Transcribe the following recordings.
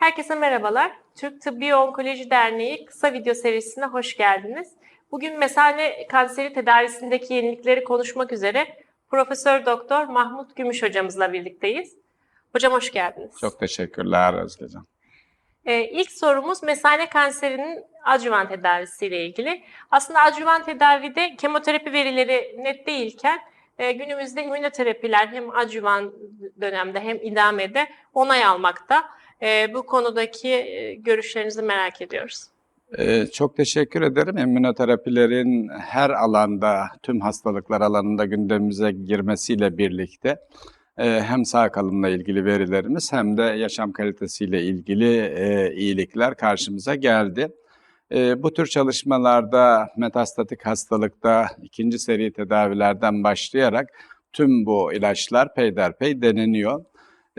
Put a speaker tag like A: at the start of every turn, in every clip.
A: Herkese merhabalar. Türk Tıbbi Onkoloji Derneği kısa video serisine hoş geldiniz. Bugün mesane kanseri tedavisindeki yenilikleri konuşmak üzere Profesör Doktor Mahmut Gümüş hocamızla birlikteyiz. Hocam hoş geldiniz.
B: Çok teşekkürler Özgecan.
A: Ee, ilk sorumuz mesane kanserinin adjüvan tedavisiyle ilgili. Aslında adjüvan tedavide kemoterapi verileri net değilken e, günümüzde immünoterapiler hem adjüvan dönemde hem idamede onay almakta. E, bu konudaki e, görüşlerinizi merak ediyoruz.
B: Ee, çok teşekkür ederim. İmmünoterapilerin her alanda, tüm hastalıklar alanında gündemimize girmesiyle birlikte e, hem sağ kalımla ilgili verilerimiz hem de yaşam kalitesiyle ilgili e, iyilikler karşımıza geldi. E, bu tür çalışmalarda metastatik hastalıkta ikinci seri tedavilerden başlayarak tüm bu ilaçlar peyderpey deneniyor.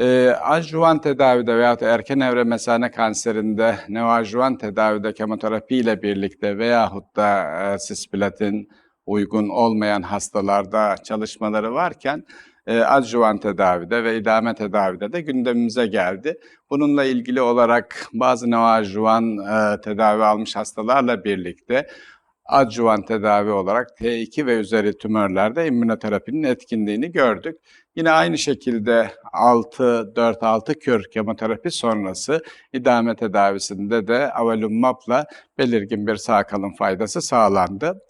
B: E, adjuvan tedavide veya erken evre mesane kanserinde neoadjuvan tedavide kemoterapi ile birlikte veyahut da e, cisplatin uygun olmayan hastalarda çalışmaları varken e, adjuvan tedavide ve idame tedavide de gündemimize geldi. Bununla ilgili olarak bazı neoadjuvan e, tedavi almış hastalarla birlikte adjuvan tedavi olarak T2 ve üzeri tümörlerde immünoterapinin etkinliğini gördük. Yine aynı şekilde 6-4-6 kür kemoterapi sonrası idame tedavisinde de avelumab'la belirgin bir sağ kalım faydası sağlandı.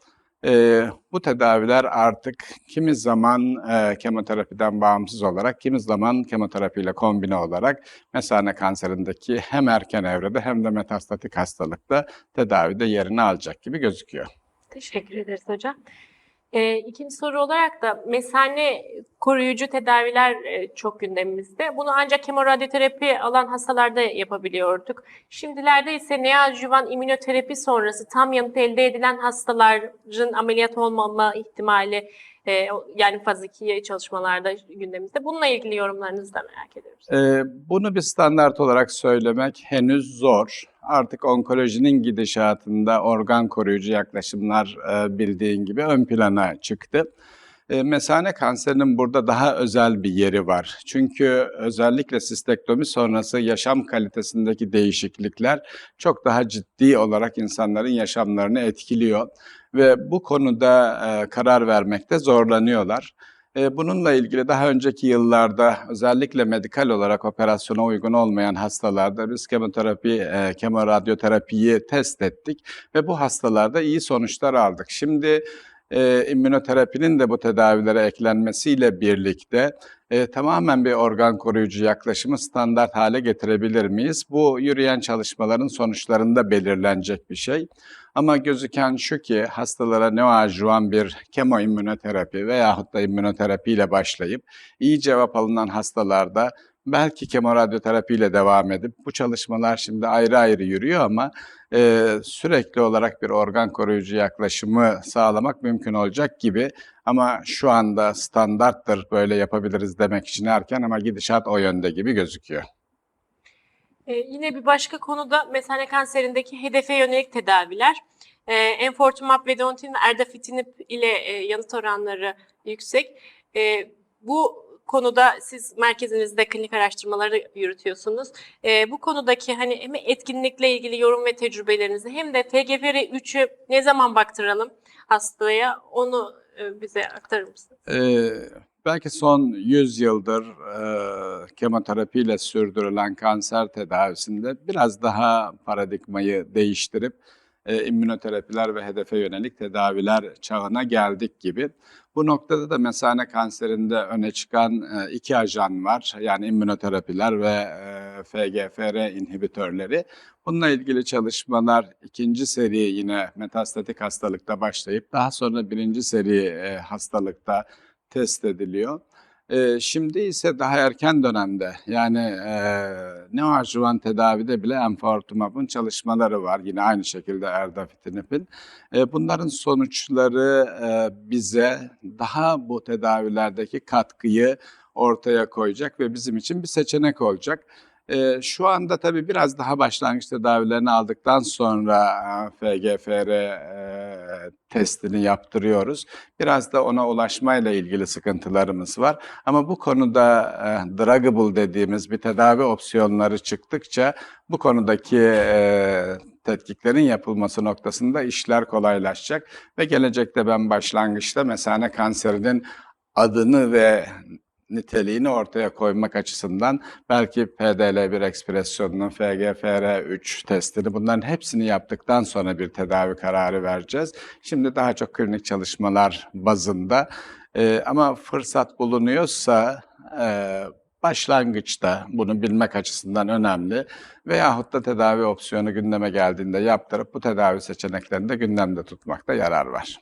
B: Ee, bu tedaviler artık kimi zaman e, kemoterapiden bağımsız olarak, kimi zaman kemoterapiyle kombine olarak mesane kanserindeki hem erken evrede hem de metastatik hastalıkta tedavide yerini alacak gibi gözüküyor.
A: Teşekkür ederiz hocam. E, ikinci soru olarak da mesane koruyucu tedaviler e, çok gündemimizde. Bunu ancak kemoradyoterapi alan hastalarda yapabiliyorduk. Şimdilerde ise neoadjuvan immünoterapi sonrası tam yanıt elde edilen hastaların ameliyat olmama ihtimali e, yani faz 2 çalışmalarda gündemimizde. Bununla ilgili yorumlarınızı da merak ediyoruz.
B: Ee, bunu bir standart olarak söylemek henüz zor. Artık onkolojinin gidişatında organ koruyucu yaklaşımlar e, bildiğin gibi ön plana çıktı. E, mesane kanserinin burada daha özel bir yeri var. Çünkü özellikle sistektomi sonrası yaşam kalitesindeki değişiklikler çok daha ciddi olarak insanların yaşamlarını etkiliyor ve bu konuda e, karar vermekte zorlanıyorlar. E, bununla ilgili daha önceki yıllarda özellikle medikal olarak operasyona uygun olmayan hastalarda biz kemoterapi, e, kemoradyoterapiyi test ettik ve bu hastalarda iyi sonuçlar aldık. Şimdi e, immünoterapinin de bu tedavilere eklenmesiyle birlikte e, tamamen bir organ koruyucu yaklaşımı standart hale getirebilir miyiz? Bu yürüyen çalışmaların sonuçlarında belirlenecek bir şey. Ama gözüken şu ki hastalara neoadjuvan bir kemoimmünoterapi veyahut da immünoterapi ile başlayıp iyi cevap alınan hastalarda belki kemoradyoterapi ile devam edip bu çalışmalar şimdi ayrı ayrı yürüyor ama e, sürekli olarak bir organ koruyucu yaklaşımı sağlamak mümkün olacak gibi ama şu anda standarttır böyle yapabiliriz demek için erken ama gidişat o yönde gibi gözüküyor.
A: Ee, yine bir başka konuda mesane kanserindeki hedefe yönelik tedaviler. Ee, enfortumab vedotin ve erdafitinib ile e, yanıt oranları yüksek. Ee, bu konuda siz merkezinizde klinik araştırmaları yürütüyorsunuz. Ee, bu konudaki hani hem etkinlikle ilgili yorum ve tecrübelerinizi hem de TGFR3'ü ne zaman baktıralım hastaya onu e, bize aktarır mısınız?
B: Ee, belki son 100 yıldır e, kemoterapiyle sürdürülen kanser tedavisinde biraz daha paradigmayı değiştirip e, immünoterapiler ve hedefe yönelik tedaviler çağına geldik gibi. Bu noktada da mesane kanserinde öne çıkan e, iki ajan var. Yani immünoterapiler ve e, FGFR inhibitörleri. Bununla ilgili çalışmalar ikinci seri yine metastatik hastalıkta başlayıp daha sonra birinci seri e, hastalıkta test ediliyor. E, şimdi ise daha erken dönemde yani e, neoadjuvan tedavide bile enfortumab'ın çalışmaları var. Yine aynı şekilde erdafitinib'in. E, bunların sonuçları e, bize daha bu tedavilerdeki katkıyı ortaya koyacak ve bizim için bir seçenek olacak. E, şu anda tabii biraz daha başlangıç tedavilerini aldıktan sonra FGFR e, testini yaptırıyoruz. Biraz da ona ulaşmayla ilgili sıkıntılarımız var. Ama bu konuda e, druggable dediğimiz bir tedavi opsiyonları çıktıkça bu konudaki e, tetkiklerin yapılması noktasında işler kolaylaşacak ve gelecekte ben başlangıçta mesane kanserinin adını ve niteliğini ortaya koymak açısından belki PDL1 ekspresyonunun FGFR3 testini bunların hepsini yaptıktan sonra bir tedavi kararı vereceğiz. Şimdi daha çok klinik çalışmalar bazında Ee, ama fırsat bulunuyorsa e, başlangıçta bunu bilmek açısından önemli veyahut da tedavi opsiyonu gündeme geldiğinde yaptırıp bu tedavi seçeneklerini de gündemde tutmakta yarar var.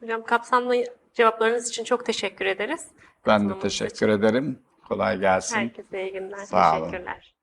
A: Hocam kapsamlı cevaplarınız için çok teşekkür ederiz.
B: Ben de teşekkür
A: için.
B: ederim. Kolay gelsin.
A: Herkese iyi günler.
B: Sağ olun.
A: Teşekkürler.